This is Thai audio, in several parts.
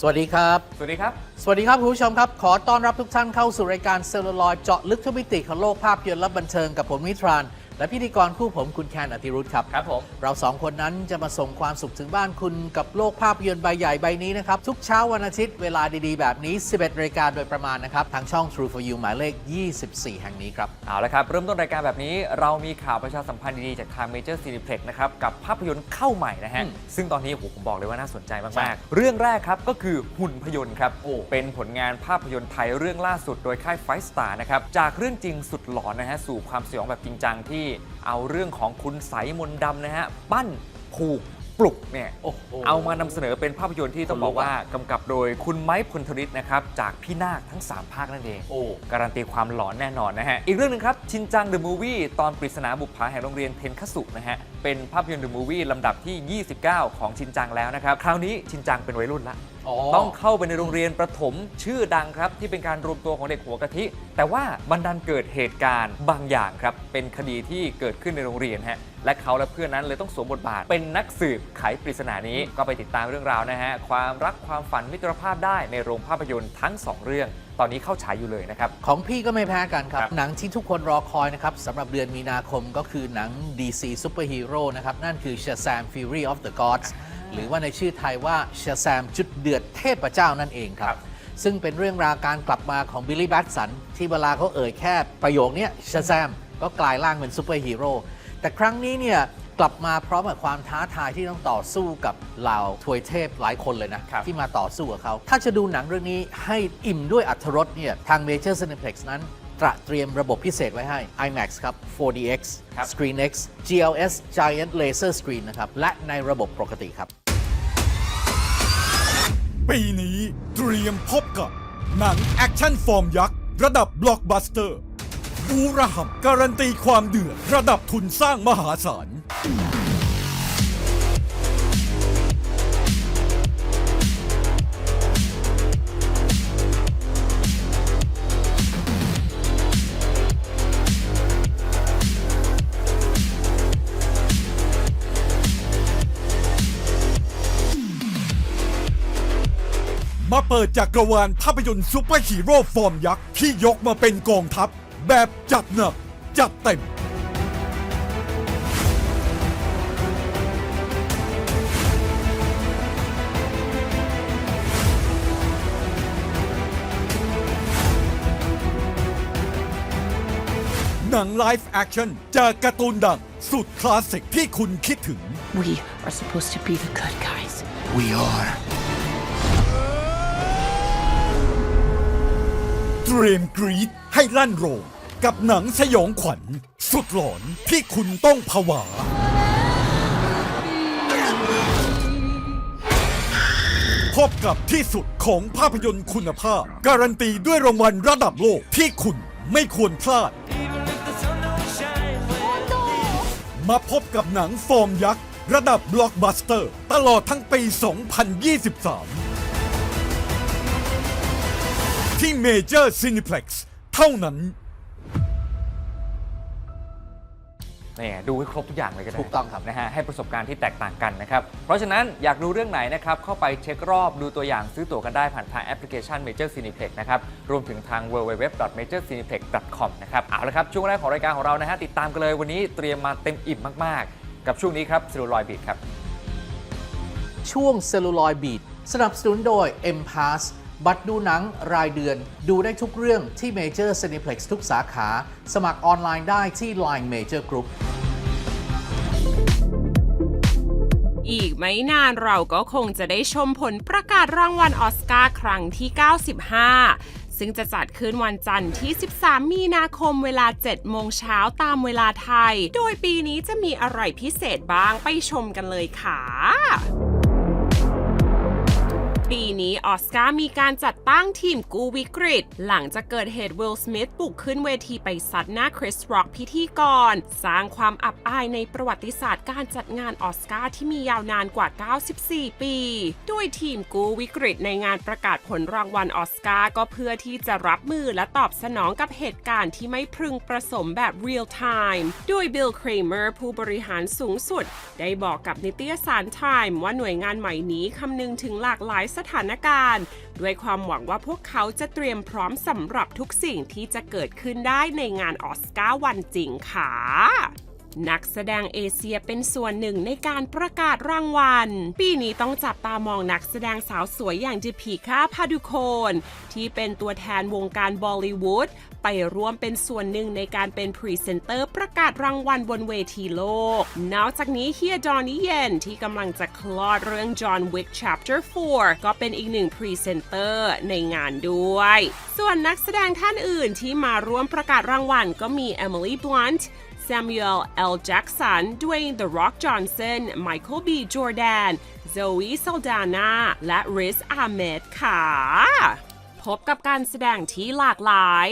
สวัสดีครับ สวัสดีครับ สวัสดีครับคุณผู้ชมครับ ขอต้อนรับทุกท่านเข้าสู่รายการเซลลูลอยเจาะลึกทุกมิติของโลกภาพยนตร์และบันเทิงกับผมมิตราน และพิธีกรคู่ผมคุณแคนอธิรุธครับ ครับผม เราสองคนนั้นจะมาส่งความสุขถึงบ้านคุณกับโลกภาพยนตร์ใบใหญ่ใบนี้นะครับ ทุกเช้าวันอาทิตย์เวลาดีๆ แบบนี้ 11รายการโดยประมาณนะครับ ทางช่อง True for You หมายเลข 24 แห่งนี้ครับ เอาละครับ เริ่มต้นรายการแบบนี้เรามีข่าวประชาสัมพันธ์ดีๆ จากทาง Major Cineplex นะครับ กับภาพยนตร์เข้าใหม่นะฮะอืมซึ่งตอนนี้โอ้โหผมบอกเลยว่าน่าสนใจใช่มากๆ เรื่องแรกครับก็คือหุ่นพยนตร์ครับโอ้เป็นผลงานภาพยนตร์ไทยเรื่องล่าสุด โดยค่ายไฟสตาร์นะครับจากเรื่องจริงสุดหลอนนะฮะสู่ความสยองแบบจริงจังที่เอาเรื่องของคุณไสยมนต์ดำนะฮะปั้นผูกปลุกเนี่ยโอ้โห เอามานำเสนอเป็นภาพยนตร์ที่ต้องบอกว่ากำกับโดยคุณไม้พลธริตนะครับจากพี่นาคทั้ง 3 ภาคนั่นเอง โอ้ การันตีความหลอนแน่นอนนะฮะ อีกเรื่องหนึงครับ ชินจังเดอะมูฟวี่ตอนปริศนาบุปผาแห่งโรงเรียนเทนคสุนะฮะ เป็นภาพยนตร์เดอะมูฟวี่ลำดับที่ 29 ของชินจังแล้วนะครับ คราวนี้ชินจังเป็นวัยรุ่นละ ต้องเข้าไปในโรงเรียนประถมชื่อดังครับ ที่เป็นการรวมตัวของเด็กหัวกะทิ แต่ว่าบันดันเกิดเหตุการณ์บางอย่างครับ เป็นคดีที่เกิดขึ้นในโรงเรียนฮะและเขาและเพื่อนนั้นเลยต้องสวมบทบาท เป็นนักสืบไขปริศนานี้ก็ไปติดตามเรื่องราวนะฮะความรักความฝันมิตรภาพได้ในโรงภาพยนตร์ทั้งสองเรื่อง ตอนนี้เข้าฉายอยู่เลยนะครับ ของพี่ก็ไม่แพ้กันครับ ครับหนังที่ทุกคนรอคอยนะครับสำหรับเดือนมีนาคมก็คือหนัง DC Superhero นะครับ นั่นคือ Shazam Fury of the Gods หรือว่าในชื่อไทยว่า Shazam จุดเดือดเทพเจ้านั่นเองครับ ซึ่งเป็นเรื่องราวการกลับมาของบิลลี่แบ t สัน ที่เวลาเขาเอ่ยแค่ประโยคเนี้ย Shazam ก็กลายร่างเป็นซูเปอร์ฮีโร่แต่ครั้งนี้เนี่ยกลับมาพร้อมกับความท้าทายที่ต้องต่อสู้กับเหล่าทวยเทพหลายคนเลยนะครับที่มาต่อสู้กับเขา ถ้าจะดูหนังเรื่องนี้ให้อิ่มด้วยอัธรสเนี่ยทาง Major Cineplex นั้น ตระเตรียมระบบพิเศษไว้ให้ IMAX ครับ 4DX ครับ ScreenX GLS Giant Laser Screen นะครับ และในระบบปกติครับ ปีนี้เตรียมพบกับ หนังแอคชั่นฟอร์มยักษ์ ระดับบล็อกบัสเตอร์บูระหัมการันตีความเดือดระดับทุนสร้างมหาศาล เปิดจากกรวาลภาพยนตร์ซูเปอร์ฮีโร่ฟอร์มยักษ์ ที่ยกมาเป็นกองทัพ แบบจัดหนัก จัดเต็ม หนังไลฟ์แอคชั่นจากการ์ตูนดัง สุดคลาสสิกที่คุณคิดถึง We are supposed to be the good guys. We are. เตรียมกรีดให้ลั่นโรงกับหนังสยองขวัญ สุดหลอนที่คุณต้องผวา พบกับที่สุดของภาพยนตร์คุณภาพ การันตีด้วยรางวัลระดับโลกที่คุณไม่ควรพลาด มาพบกับหนังฟอร์มยักษ์ ระดับ บล็อกบัสเตอร์ ตลอดทั้งปี 2023 ที่เมเจอร์ซินิเพล็กซ์เท่านั้น นี่ดูให้ครบทุกอย่างเลยก็ได้ถูกต้องครับ นะฮะให้ประสบการณ์ที่แตกต่างกันนะครับ เพราะฉะนั้นอยากดูเรื่องไหนนะครับ เข้าไปเช็ครอบดูตัวอย่างซื้อตั๋วกันได้ผ่านทางแอปพลิเคชัน Major Cineplex นะครับ รวมถึงทาง www.majorcineplex.com นะครับ เอาละครับ ช่วงแรกของรายการของเรานะฮะติดตามกันเลยวันนี้เตรียมมาเต็มอิ่มมาก ๆ กับช่วงนี้ครับซิลูลอยบีดครับช่วงเซลลูลอยบีดสนับสนุนโดย M Pass บัตรดูหนังรายเดือน ดูได้ทุกเรื่องที่ Major Cineplex ทุกสาขา สมัครออนไลน์ได้ที่ Line Major Group อีกไม่นานเราก็คงจะได้ชมผลประกาศรางวัลออสการ์ครั้งที่ 95 ซึ่งจะจัดขึ้นวันจันทร์ที่ 13 มีนาคมเวลา 7 โมงเช้าตามเวลาไทย โดยปีนี้จะมีอะไรพิเศษบ้างไปชมกันเลยค่ะ ปีนี้ออสการ์มีการจัดตั้งทีมกู้วิกฤต หลังจากเกิดเหตุวิลสมิธบุกขึ้นเวทีไปซัดหน้าคริสร็อกพิธีกร สร้างความอับอายในประวัติศาสตร์การจัดงานออสการ์ที่มียาวนานกว่า 94 ปี ด้วยทีมกู้วิกฤตในงานประกาศผลรางวัลออสการ์ก็เพื่อที่จะรับมือและตอบสนองกับเหตุการณ์ที่ไม่พึงประสมแบบเรียลไทม์โดยบิลครีเมอร์ผู้บริหารสูงสุด ได้บอกกับนิตยสาร Time ว่าหน่วยงานใหม่นี้คำนึงถึงหลากหลายสถานการณ์ ด้วยความหวังว่าพวกเขาจะเตรียมพร้อมสำหรับทุกสิ่งที่จะเกิดขึ้นได้ในงานออสการ์วันจริงค่ะ นักแสดงเอเชียเป็นส่วนหนึ่งในการประกาศรางวัล ปีนี้ต้องจับตามองนักแสดงสาวสวยอย่างจิพีคาพาดุโคน ที่เป็นตัวแทนวงการบอลีวูดไปร่วมเป็นส่วนหนึ่งในการเป็นพรีเซนเตอร์ประกาศรางวัลบนเวทีโลก นอกจากนี้เฮียดอนนี่เยนที่กำลังจะคลอดเรื่อง John Wick Chapter 4 ก็เป็นอีกหนึ่งพรีเซนเตอร์ในงานด้วย ส่วนนักแสดงท่านอื่นที่มาร่วมประกาศรางวัลก็มี Emily Blunt Samuel L. Jackson Dwayne The Rock Johnson Michael B. Jordan Zoe Saldana และ Riz Ahmed ค่ะพบกับการแสดงที่หลากหลาย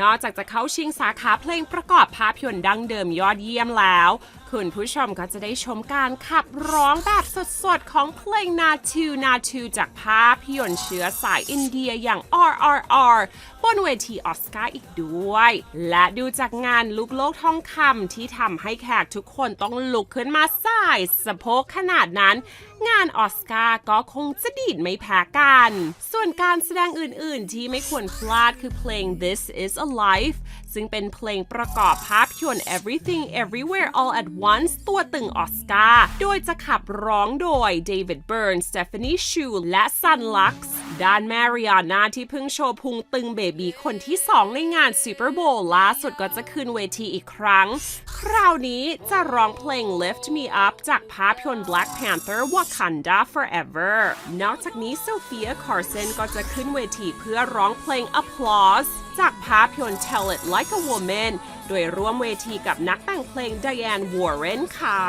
นอกจากจะเข้าชิงสาขาเพลงประกอบภาพยนตร์ดังเดิมยอดเยี่ยมแล้ว คุณผู้ชมก็จะได้ชมการขับร้องแบบสดๆ ของเพลงนาทูนาทูจากภาพยนตร์เชื้อสายอินเดียอย่าง RRR บนเวทีออสการ์อีกด้วย และดูจากงานลุกโลกทองคำที่ทำให้แขกทุกคนต้องลุกขึ้นมาสายสะโพกขนาดนั้น งานออสการ์ก็คงจะดีดไม่แพ้กัน ส่วนการแสดงอื่นๆ ที่ไม่ควรพลาดคือเพลง This Is a Life ซึ่งเป็นเพลงประกอบภาพ ยน Everything Everywhere All at Once ตัวตึงออสการ์ โดยจะขับร้องโดย David Byrne Stephanie Shu และ Sun Lux ด้านแมริอาน่าที่เพิ่งโชว์พุงตึงเบบีคนที่ 2 ในงาน Super Bowl ล่าสุดก็จะขึ้นเวทีอีกครั้ง คราวนี้จะร้องเพลง Lift Me Up จากภาพยนตร์ Black Panther Wakanda Forever นอกจากนี้ Sophia Carson ก็จะขึ้นเวทีเพื่อร้องเพลง Applause จากภาพยนตร์ Tell It Like a Woman โดยร่วมเวทีกับนักแต่งเพลงไดแอนวอร์เรนค่ะ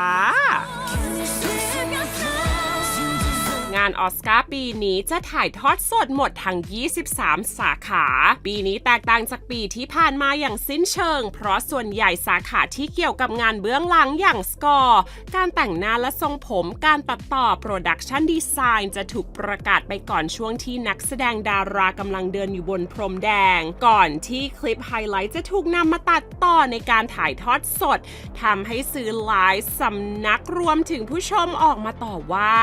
งานออสการ์ปีนี้จะถ่ายทอดสดหมดทั้ง 23 สาขา ปีนี้แตกต่างจากปีที่ผ่านมาอย่างสิ้นเชิง เพราะส่วนใหญ่สาขาที่เกี่ยวกับงานเบื้องหลังอย่างสกอร์ การแต่งหน้าและทรงผม การตัดต่อโปรดักชันดีไซน์จะถูกประกาศไปก่อนช่วงที่นักแสดงดารากำลังเดินอยู่บนพรมแดง ก่อนที่คลิปไฮไลท์จะถูกนำมาตัดต่อในการถ่ายทอดสดทำให้สื่อหลายสำนักรวมถึงผู้ชมออกมาต่อว่า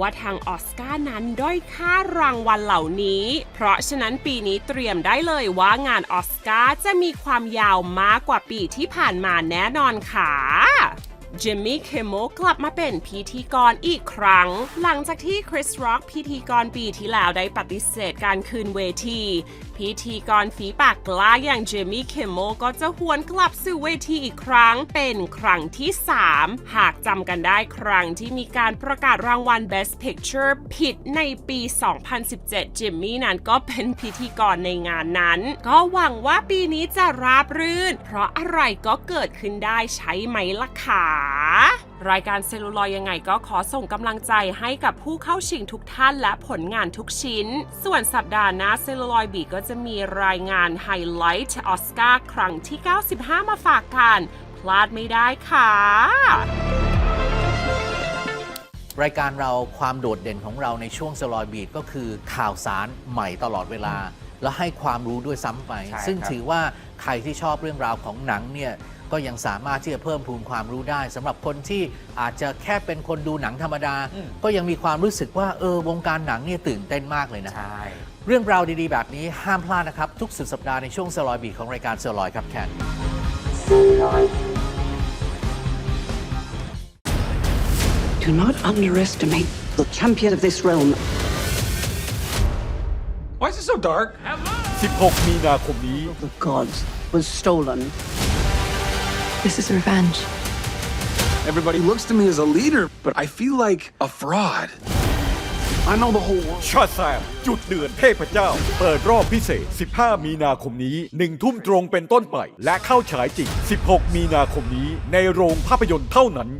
ว่าทางออสการ์นั้นด้อยค่ารางวัลเหล่านี้ เพราะฉะนั้นปีนี้เตรียมได้เลยว่างานออสการ์จะมีความยาวมากกว่าปีที่ผ่านมาแน่นอนค่ะ จิมมี่เคมโมกลับมาเป็นพิธีกรอีกครั้ง หลังจากที่คริสร็อกพิธีกรปีที่แล้วได้ปฏิเสธการคืนเวที พิธีกรฝีปากกล้าอย่างจิมมี่เคมโมก็จะหวนกลับสู่เวทีอีกครั้ง เป็นครั้งที่ 3 หากจำกันได้ครั้งที่มีการประกาศรางวัล Best Picture ผิดในปี 2017 จิมมี่นั้นก็เป็นพิธีกรในงานนั้น ก็หวังว่าปีนี้จะราบรื่น เพราะอะไรก็เกิดขึ้นได้ใช่ไหมล่ะคะรายการเซลลูลอยยังไงก็ขอส่งกำลังใจให้กับผู้เข้าชิงทุกท่านและผลงานทุกชิ้น ส่วนสัปดาห์หน้าเซลลูลอยบีก็จะมีรายงานไฮไลท์ออสการ์ครั้งที่ 95 มาฝากกันพลาดไม่ได้ค่ะ รายการเราความโดดเด่นของเราในช่วงสลอยบีดก็คือข่าวสารใหม่ตลอดเวลา แล้วให้ความรู้ด้วยซ้ำไป ใช่ซึ่งครับ ถือว่าใครที่ชอบเรื่องราวของหนังเนี่ยก็ยังสามารถที่จะเพิ่มพูนความรู้ได้สำหรับคนที่อาจจะแค่เป็นคนดูหนังธรรมดาก็ยังมีความรู้สึกว่าเออวงการหนังเนี่ยตื่นเต้นมากเลยนะ ใช่ เรื่องราวดีๆ แบบนี้ห้ามพลาดนะครับ ทุกสุดสัปดาห์ในช่วงสลอยบีดของรายการสลอยครับแคน Do not underestimate the champion of this realm. Why is it so dark? 16 มีนาคมนี้ The gods was stolen. This is revenge. Everybody looks to me as a leader, but I feel like a fraud. I know the whole world. ชาแซมจุดเดือดเทพเจ้า เปิดรอบพิเศษ 15 มีนาคมนี้ 1 ทุ่มตรงเป็นต้นไป และเข้าฉายจริง 16 มีนาคมนี้ ในโรงภาพยนตร์เท่านั้น